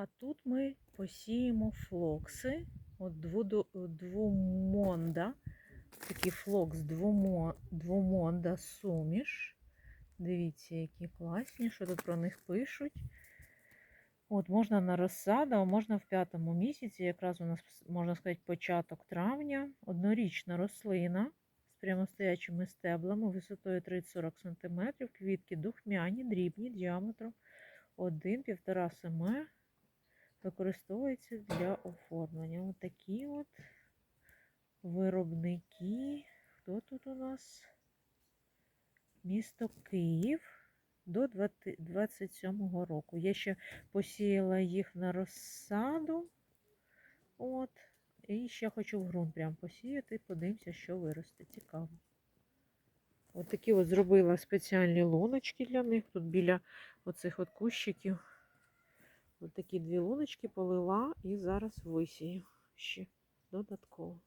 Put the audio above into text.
А тут ми посіємо флокси. От двудо- двомонда. Такий флокс двомо, двомонда суміш. Дивіться, які класні, що тут про них пишуть. От, можна на розсаду, а можна в п'ятому місяці, якраз у нас, можна сказати, початок травня. Однорічна рослина з прямостоячими стеблами висотою 30-40 см, квітки духмяні, дрібні, діаметром 1-1,5 см. Використовується для оформлення. Ось такі от виробники. Хто тут у нас? Місто Київ до 27-го року. Я ще посіяла їх на розсаду. От. І ще хочу в ґрунт прям посіяти. Подивимося, що виросте. Цікаво. От такі от зробила спеціальні луночки для них. Тут біля оцих от кущиків. От такі дві луночки полила і зараз висію ще додатково.